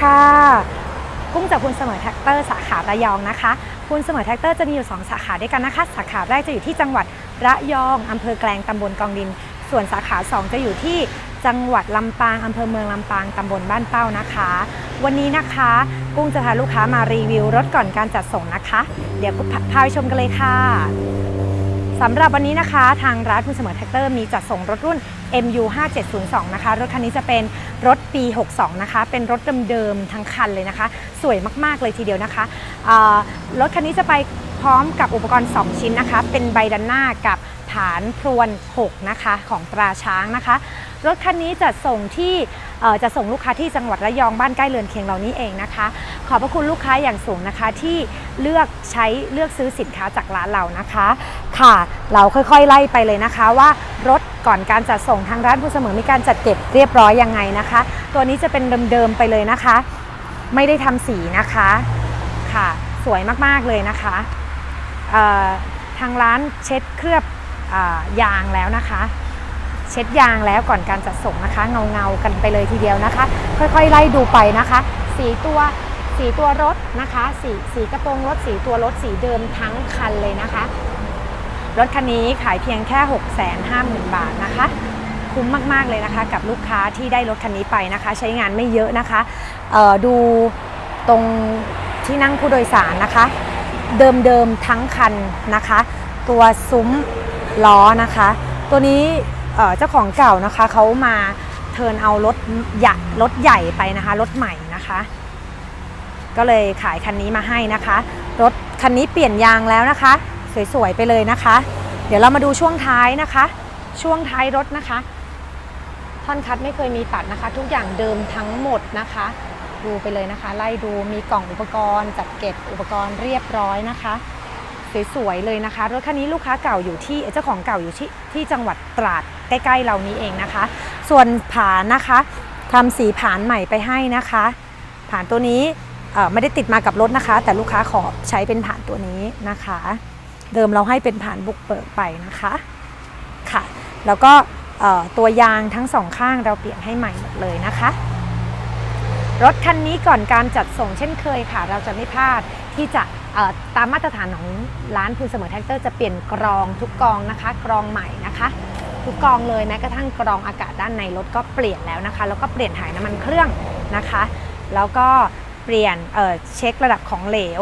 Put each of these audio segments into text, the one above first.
ค่ะกุ้งจากคุณเสมอแท็กเตอร์สาขาระยองนะคะคุณเสมอแท็กเตอร์จะมีอยู่ 2 สาขาด้วยกันนะคะ สาขาแรกจะอยู่ที่จังหวัดระยองอำเภอแกลงตำบลกองดิน ส่วนสาขา 2 จะอยู่ที่จังหวัดลำปางอำเภอเมืองลำปางตำบลบ้านเป้านะคะ วันนี้นะคะ กุ้งจะพาลูกค้ามารีวิวรถก่อนการจัดส่งนะคะ เดี๋ยวพาพาไปชมกันเลยค่ะ สำหรับวันนี้นะคะ ทางร้านคุณเสมอแท็กเตอร์มีจัดส่งรถรุ่น MU 5702นะคะ รถคันนี้จะเป็นรถปี 62 นะคะ เป็นรถเดิมๆทั้งคันเลยนะคะ สวยมากๆเลยทีเดียวนะคะ รถคันนี้จะไปพร้อมกับอุปกรณ์ 2 ชิ้นนะคะ เป็นใบดันหน้ากับ ฐานพรวน6นะคะของตราช้างนะคะ รถคันนี้จะส่งที่จะส่งลูกค้าที่จังหวัดระยองบ้านใกล้เรือนเคียงเรานี้เองนะคะ ขอบพระคุณลูกค้าอย่างสูงนะคะที่เลือกใช้เลือกซื้อสินค้าจากร้านเรานะคะ ค่ะ เราค่อยๆไล่ไปเลยนะคะว่ารถก่อนการจัดส่งทางร้านผู้เสมอมีการจัดเก็บเรียบร้อยยังไงนะคะ ตัวนี้จะเป็นเดิมๆไปเลยนะคะ ไม่ได้ทำสีนะคะค่ะ สวยมากๆเลยนะคะทางร้านเช็ดเคลือบ ยางแล้วนะคะ เช็ดยางแล้วก่อนการจัดส่งนะคะ เงาเงากันไปเลยทีเดียวนะคะ ค่อยๆ ไล่ดูไปนะคะ สีตัวสีตัวรถนะคะสีสีกระโปรงรถสีตัวรถสีเดิมทั้งคันเลยนะคะ รถคันนี้ขายเพียงแค่ 6 5 0 0 0 0 บาทนะคะ คุ้มมากๆเลยนะคะ กับลูกค้าที่ได้รถคันนี้ไปนะคะ ใช้งานไม่เยอะนะคะดูตรงที่นั่งผู้โดยสารนะคะ เดิมๆทั้งคันนะคะ ตัวซุ้ม ล้อนะคะ ตัวนี้เจ้าของเก่านะคะเขามาเทิร์นเอารถใหญ่รถใหญ่ไปนะคะรถใหม่นะคะ ก็เลยขายคันนี้มาให้นะคะ รถคันนี้เปลี่ยนยางแล้วนะคะ สวยๆไปเลยนะคะ เดี๋ยวเรามาดูช่วงท้ายนะคะ ช่วงท้ายรถนะคะ ท่อนคัดไม่เคยมีตัดนะคะ ทุกอย่างเดิมทั้งหมดนะคะ ดูไปเลยนะคะ ไล่ดูมีกล่องอุปกรณ์จัดเก็บอุปกรณ์เรียบร้อยนะคะ สวยๆเลยนะคะ รถคันนี้ลูกค้าเก่าอยู่ที่เจ้าของเก่าอยู่ที่ที่จังหวัดตราดใกล้ๆเรานี้เองนะคะ ส่วนผานนะคะทำสีผานใหม่ไปให้นะคะ ผานตัวนี้ไม่ได้ติดมากับรถนะคะ แต่ลูกค้าขอใช้เป็นผานตัวนี้นะคะ เดิมเราให้เป็นผานบุกเบิกไปนะคะค่ะ แล้วก็ตัวยางทั้งสองข้างเราเปลี่ยนให้ใหม่หมดเลยนะคะรถคันนี้ก่อนการจัดส่งเช่นเคยค่ะ เราจะไม่พลาดที่จะ ตามมาตรฐานของร้านคุณเสมอแท็กเตอร์จะเปลี่ยนกรองทุกกองนะคะ กรองใหม่นะคะ ทุกกองเลยแม้กระทั่งกรองอากาศด้านในรถก็เปลี่ยนแล้วนะคะ แล้วก็เปลี่ยนถ่ายน้ำมันเครื่องนะคะ แล้วก็เปลี่ยนเเช็คระดับของเหลว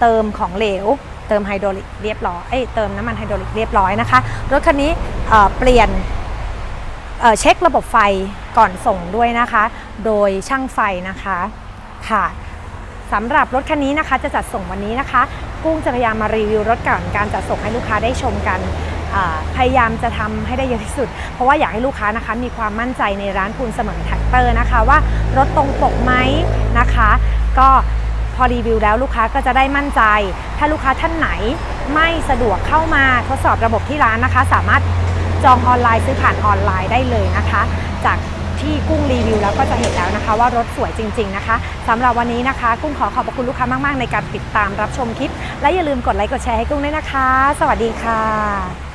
เติมของเหลว เติมไฮดรอลิกเรียบร้อยเอ้ยเติมน้ำมันไฮดรอลิกเรียบร้อยนะคะรถคันนี้เเปลี่ยนเเช็คระบบไฟก่อนส่งด้วยนะคะ โดยช่างไฟนะคะค่ะ สำหรับรถคันนี้นะคะจะจัดส่งวันนี้นะคะ กุ้งจะพยายามมารีวิวรถก่อนการจัดส่งให้ลูกค้าได้ชมกันพยายามจะทำให้ได้เยอะที่สุด เพราะว่าอยากให้ลูกค้านะคะ มีความมั่นใจในร้านคุณเสมอแท็กเตอร์นะคะ ว่ารถตรงปกไหมนะคะ ก็พอรีวิวแล้วลูกค้าก็จะได้มั่นใจ ถ้าลูกค้าท่านไหนไม่สะดวกเข้ามาทดสอบระบบที่ร้านนะคะ สามารถจองออนไลน์ซื้อผ่านออนไลน์ได้เลยนะคะ จาก ที่กุ้งรีวิวแล้วก็จะเห็นแล้วนะคะ ว่ารถสวยจริง ๆนะคะสำหรับวันนี้นะคะ กุ้งขอขอบพระคุณลูกค้ามาก ๆ ในการติดตามรับชมคลิป และอย่าลืมกดไลค์กดแชร์ให้กุ้งด้วยนะคะ สวัสดีค่ะ